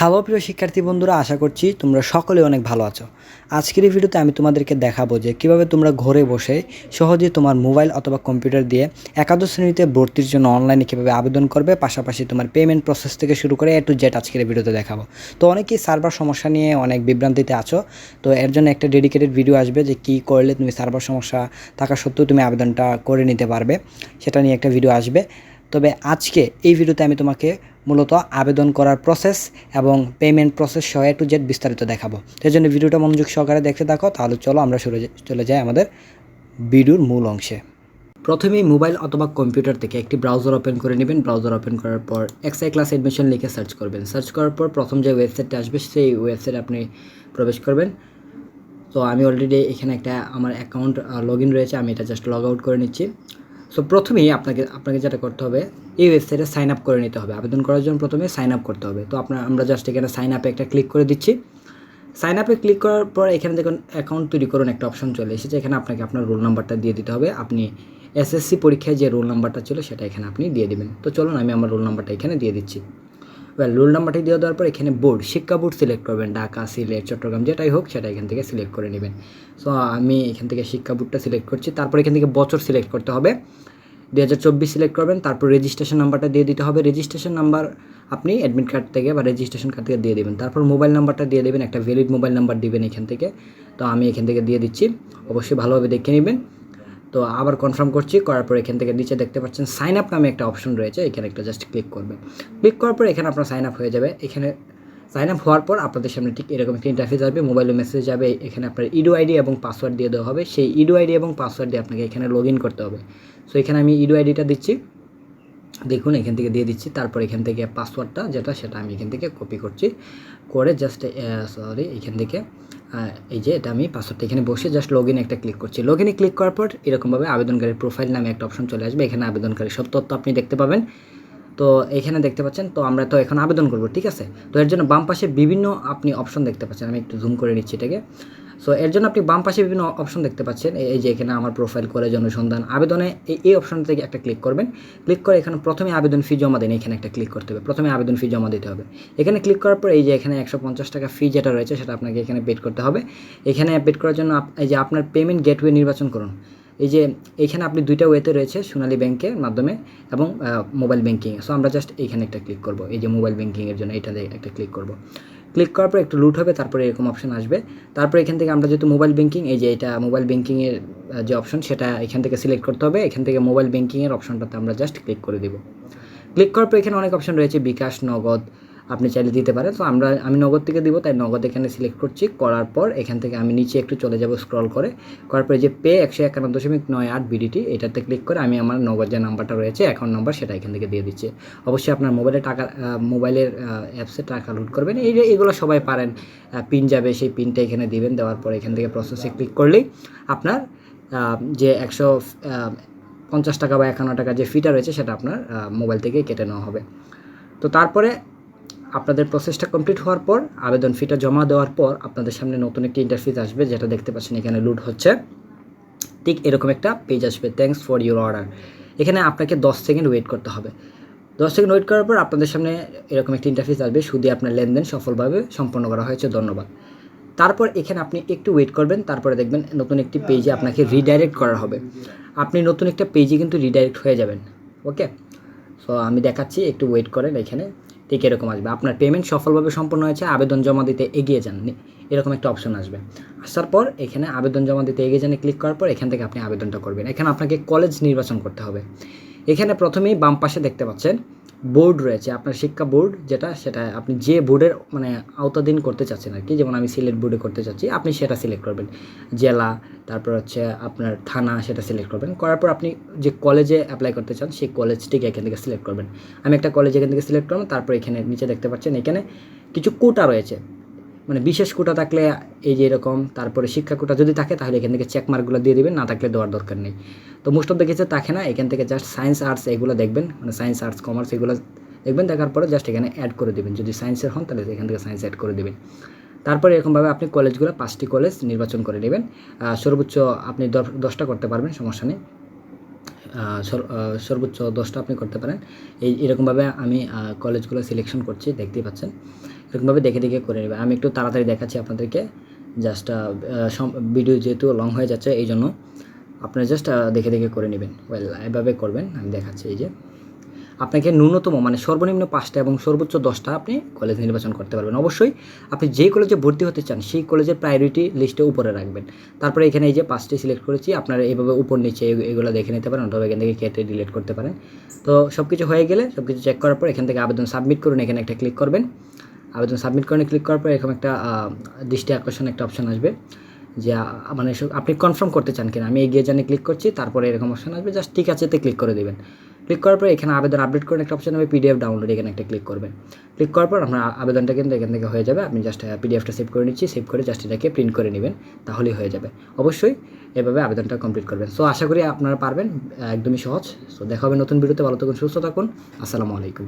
Hello প্রিয় শিক্ষার্থী বন্ধুরা, আশা করছি তোমরা সকলে অনেক ভালো আছো। আজকের এই ভিডিওতে আমি তোমাদেরকে দেখাবো যে কীভাবে তোমরা ঘরে বসে সহজে তোমার মোবাইল অথবা কম্পিউটার দিয়ে একাদশ শ্রেণীতে ভর্তির জন্য অনলাইনে কীভাবে আবেদন করবে, পাশাপাশি তোমার পেমেন্ট প্রসেস থেকে শুরু করে এ টু জেড আজকের ভিডিওতে দেখাবো। তো অনেকেই সার্ভার সমস্যা নিয়ে অনেক বিভ্রান্তিতে আছো, তো এর জন্য একটা ডেডিকেটেড ভিডিও আসবে যে কী করলে তুমি সার্ভার সমস্যা থাকা সত্ত্বেও তুমি আবেদনটা করে নিতে পারবে। সেটা নিয়ে একটা ভিডিও আসবে। তবে আজকে এই ভিডিওতে আমি তোমাকে মূলত আবেদন করার প্রসেস এবং পেমেন্ট প্রসেস সহ এ টু জেড বিস্তারিত দেখাবো। সেই জন্য ভিডিওটা মনোযোগ সহকারে দেখতে থাকো, তাহলে চলো আমরা চলে যাই আমাদের ভিডিওর মূল অংশে। প্রথমেই মোবাইল অথবা কম্পিউটার থেকে একটি ব্রাউজার ওপেন করে নেবেন। ব্রাউজার ওপেন করার পর এক্সআই ক্লাস অ্যাডমিশন লিখে সার্চ করবেন। সার্চ করার পর প্রথম যে ওয়েবসাইটটা আসবে, সেই ওয়েবসাইটে আপনি প্রবেশ করবেন। তো আমি অলরেডি এখানে একটা, আমার অ্যাকাউন্ট লগ ইন রয়েছে, আমি এটা জাস্ট লগ আউট করে নিচ্ছি। সো প্রথমেই আপনাকে আপনাকে যেটা করতে হবে, এই ওয়েবসাইটে সাইন আপ করে নিতে হবে। আবেদন করার জন্য প্রথমে সাইন আপ করতে হবে। তো আপনার আমরা জাস্ট এখানে সাইন আপে একটা ক্লিক করে দিচ্ছি। সাইন আপে ক্লিক করার পর এখানে দেখুন অ্যাকাউন্ট তৈরি করুন একটা অপশন চলে এসেছে। এখানে আপনাকে আপনার রোল নাম্বারটা দিয়ে দিতে হবে। আপনি এসএসসি পরীক্ষায় যে রোল নাম্বারটা ছিল, সেটা এখানে আপনি দিয়ে দেবেন। তো চলুন, আমি আমার রোল নাম্বারটা এখানে দিয়ে দিচ্ছি। ওয়েল রোল নাম্বারটি দিয়ে দেওয়ার পর এখানে বোর্ড শিক্ষা বোর্ড সিলেক্ট করবেন। ঢাকা, সিলেট, চট্টগ্রাম, যেটাই হোক, সেটা এখান থেকে সিলেক্ট করে নেবেন। সো আমি এখান থেকে শিক্ষা বোর্ডটা সিলেক্ট করছি। তারপর এখান থেকে বছর সিলেক্ট করতে হবে। দু হাজার চব্বিশ সিলেক্ট করবেন। তারপর রেজিস্ট্রেশন নাম্বারটা দিয়ে দিতে হবে। রেজিস্ট্রেশন নাম্বার আপনি অ্যাডমিট কার্ড থেকে বা রেজিস্ট্রেশন কার্ড থেকে দিয়ে দেবেন। তারপর মোবাইল নাম্বারটা দিয়ে দেবেন। একটা ভ্যালিড মোবাইল নাম্বার দিবেন এখান থেকে। তো আমি এখান থেকে দিয়ে দিচ্ছি। অবশ্যই ভালোভাবে দেখে নেবেন। তো আবার কনফার্ম করছি, করার পর এখান থেকে নিচে দেখতে পাচ্ছেন সাইন আপ নামে একটা অপশন রয়েছে, এখানে একটা জাস্ট ক্লিক করবেন ক্লিক করার পর এখানে আপনার সাইন আপ হয়ে যাবে। এখানে সাইন আপ হওয়ার পর আপনাদের সামনে ঠিক এরকম একটা ইন্টারফেস আসবে মোবাইলে মেসেজ যাবে, এখানে আপনার ইডো আইডি এবং পাসওয়ার্ড দিয়ে দেওয়া হবে। সেই ইডো আইডি এবং পাসওয়ার্ড দিয়ে আপনাকে এখানে লগ করতে হবে। সো এখানে আমি ইডো আইডিটা দিচ্ছি। দেখুন, এখান থেকে দিয়ে দিচ্ছি। তারপর এখান থেকে পাসওয়ার্ডটা যেটা সেটা আমি এখান থেকে কপি করছি। করে জাস্ট সরি এখান থেকে এই যে এটা আমি পাসওয়ার্ডটা এখানে বসে জাস্ট লগ একটা ক্লিক করছি। লগ ইনে ক্লিক করার পর এরকমভাবে আবেদনকারীর প্রোফাইল নামে একটা অপশন চলে আসবে। এখানে আবেদনকারী সব তথ্য আপনি দেখতে পাবেন। তো এখানে দেখতে পাচ্ছেন, তো আমরা তো এখন আবেদন করব, ঠিক আছে? তো এর জন্য বাম পাশে বিভিন্ন আপনি অপশন দেখতে পাচ্ছেন। আমি একটু জুম করে নিচ্ছি এটাকে। সো এর জন্য আপনি বাম পাশে বিভিন্ন অপশন দেখতে পাচ্ছেন। এই যে এখানে আমার প্রোফাইল কলেজ অনুসন্ধান আবেদনে এই অপশন থেকে একটা ক্লিক করবেন। ক্লিক করে এখানে প্রথমে আবেদন ফি জমা দেন, এখানে একটা ক্লিক করতে হবে। প্রথমে আবেদন ফি জমা দিতে হবে। এখানে ক্লিক করার পর এই যে এখানে একশো পঞ্চাশ টাকা ফি যেটা রয়েছে, সেটা আপনাকে এখানে পেড করতে হবে। এখানে পেড করার জন্য এই যে আপনার পেমেন্ট গেটওয়ে নির্বাচন করুন। এই যে এখানে আপনি দুইটা ওয়েতে রয়েছে, সোনালী ব্যাংকের মাধ্যমে এবং মোবাইল ব্যাঙ্কিং সো আমরা জাস্ট এইখানে একটা ক্লিক করব। এই যে মোবাইল ব্যাঙ্কিংয়ের জন্য এটাতে একটা ক্লিক করব। ক্লিক করার পর একটু লুট হবে, তারপরে এরকম অপশন আসবে। তারপরে এখান থেকে আমরা যেহেতু মোবাইল ব্যাঙ্কিং এই যে এটা মোবাইল ব্যাঙ্কিংয়ের যে অপশন সেটা এখান থেকে সিলেক্ট করতে হবে। এখান থেকে মোবাইল ব্যাঙ্কিংয়ের অপশনটাতে আমরা জাস্ট ক্লিক করে দেবো। ক্লিক করার পর এখানে অনেক অপশন রয়েছে, বিকাশ, নগদ আপনি চাইলে দিতে পারেন। তো আমরা, আমি নগদ থেকে দিব, তাই নগদ এখানে সিলেক্ট করছি। করার পর এখান থেকে আমি নিচে একটু চলে যাব স্ক্রল করে। করার পরে যে পে একশো একান্ন দশমিক নয় আট বিডিটি এটাতে ক্লিক করে আমি আমার নগদ যে নাম্বারটা রয়েছে অ্যাকাউন্ট নাম্বার সেটা এখান থেকে দিয়ে দিচ্ছি। অবশ্যই আপনার মোবাইলে টাকা মোবাইলের অ্যাপসে টাকা লোড করবেন। এই এগুলো সবাই পারেন। পিন যাবে, সেই পিনটা এখানে দিবেন, দেওয়ার পর এখান থেকে প্রসেসে ক্লিক করলেই আপনার যে একশো পঞ্চাশ টাকা বা একান্ন টাকা যে ফিটা রয়েছে, সেটা আপনার মোবাইল থেকে কেটে নেওয়া হবে। তো তারপরে আপনাদের প্রসেসটা কমপ্লিট হওয়ার পর, আবেদন ফিটা জমা দেওয়ার পর আপনাদের সামনে নতুন একটি ইন্টারফেস আসবে, যেটা দেখতে পাচ্ছেন এখানে লুড হচ্ছে। ঠিক এরকম একটা পেজ আসবে থ্যাংকস ফর ইউর অর্ডার এখানে আপনাকে দশ সেকেন্ড ওয়েট করতে হবে। দশ সেকেন্ড ওয়েট করার পর আপনাদের সামনে এরকম একটি ইন্টারফেস আসবে, শুধু আপনার লেনদেন সফলভাবে সম্পন্ন করা হয়েছে, ধন্যবাদ। তারপর এখানে আপনি একটু ওয়েট করবেন, তারপরে দেখবেন নতুন একটি পেজে আপনাকে রিডাইরেক্ট করা হবে। আপনি নতুন একটা পেজে কিন্তু রিডাইরেক্ট হয়ে যাবেন ওকে সো আমি দেখাচ্ছি, একটু ওয়েট করেন এখানে। ঠিক এরকম আসবে। আপনার পেমেন্ট সফলভাবে সম্পন্ন হয়েছে, আবেদন জমা দিতে এগিয়ে যান এরকম একটা অপশন আসবে। আসার পর এখানে আবেদন জমা দিতে এগিয়ে যান ক্লিক করার পর এখান থেকে আপনি আবেদনটা করবেন। এখানে আপনাকে কলেজ নির্বাচন করতে হবে। এখানে প্রথমেই বাম পাশে দেখতে পাচ্ছেন বোর্ড রয়েছে, আপনার শিক্ষা বোর্ড যেটা সেটা আপনি যে বোর্ডের মানে আওতাধীন করতে চাচ্ছেন আর কি যেমন আমি সিলেট বোর্ডে করতে চাচ্ছি, আপনি সেটা সিলেক্ট করবেন। জেলা, তারপর হচ্ছে আপনার থানা সেটা সিলেক্ট করবেন, করার পর আপনি যে কলেজে অ্যাপ্লাই করতে চান, সেই কলেজটিকে এখান থেকে সিলেক্ট করবেন। আমি একটা কলেজ এখান থেকে সিলেক্ট করলাম, তারপর এখানে নিচে দেখতে পাচ্ছেন, এখানে কিছু কোটা রয়েছে। মানে বিশেষ কোটা থাকলে এই যে এরকম, তারপরে শিক্ষা কোটা যদি থাকে, তাহলে এখান থেকে চেকমার্কগুলো দিয়ে দেবেন, না থাকলে দেওয়ার দরকার নেই। তো মোস্ট অফ দেখেছে থাকে না, এখান থেকে জাস্ট সায়েন্স আর্টস এগুলো দেখবেন মানে সায়েন্স আর্টস কমার্স এগুলো দেখবেন, দেখার পরে জাস্ট এখানে অ্যাড করে দেবেন। যদি সায়েন্সের হন, তাহলে এখান থেকে সায়েন্স অ্যাড করে দেবেন। তারপরে এরকমভাবে আপনি কলেজগুলো, পাঁচটি কলেজ নির্বাচন করে নেবেন। সর্বোচ্চ আপনি দশটা করতে পারবেন, সমস্যা নেই। সর্বোচ্চ দশটা আপনি করতে পারেন। এই, এরকমভাবে আমি কলেজগুলো সিলেকশন করছি, দেখতেই পাচ্ছেন। এরকমভাবে দেখে দেখে করে নেবেন আমি একটু তাড়াতাড়ি দেখাচ্ছি আপনাদেরকে। জাস্ট ভিডিও যেহেতু লং হয়ে যাচ্ছে, এই জন্য আপনারা জাস্ট দেখে দেখে করে নেবেন। ওয়েল এভাবে করবেন, আমি দেখাচ্ছি এই যে। আপনাকে ন্যূনতম মানে সর্বনিম্ন পাঁচটা এবং সর্বোচ্চ দশটা আপনি কলেজ নির্বাচন করতে পারবেন। অবশ্যই আপনি যে কলেজে ভর্তি হতে চান, সেই কলেজের প্রায়োরিটি লিস্টে উপরে রাখবেন। তারপরে এখানে এই যে পাঁচটি সিলেক্ট করেছি, আপনারা এইভাবে উপর নিচে এগুলো দেখে নিতে পারেন অথবা এখান থেকে কেটে ডিলিট করতে পারেন। তো সব কিছু হয়ে গেলে সব কিছু চেক করার পর এখান থেকে আবেদন সাবমিট করুন, এখানে একটা ক্লিক করবেন। আবেদন সাবমিট করে ক্লিক করার পর এরকম একটা দৃষ্টি আকর্ষণ একটা অপশন আসবে। যে মানে আপনি কনফার্ম করতে চান কিনা, আমি এগিয়ে জানি ক্লিক করছি, তারপরে এরকম অপশন আসবে জাস্ট ঠিক আছে ক্লিক করে দেবেন। ক্লিক করার পর এখানে আবেদন আপডেট করার একটা অপশন হবে পিডিএফ ডাউনলোড এখানে একটা ক্লিক করবেন। ক্লিক করার পর আপনার আবেদনটা কিন্তু এখান থেকে হয়ে যাবে, আপনি জাস্ট পিডিএফটা সেভ করে নিচ্ছি সেভ করে জাস্ট এটাকে প্রিন্ট করে নেবেন, তাহলেই হয়ে যাবে। অবশ্যই এভাবে আবেদনটা কমপ্লিট করবেন। সো আশা করি আপনারা পারবেন একদমই সহজ। সো দেখা হবে নতুন ভিডিওতে ভালো থাকুন, সুস্থ থাকুন, আসসালামু আলাইকুম।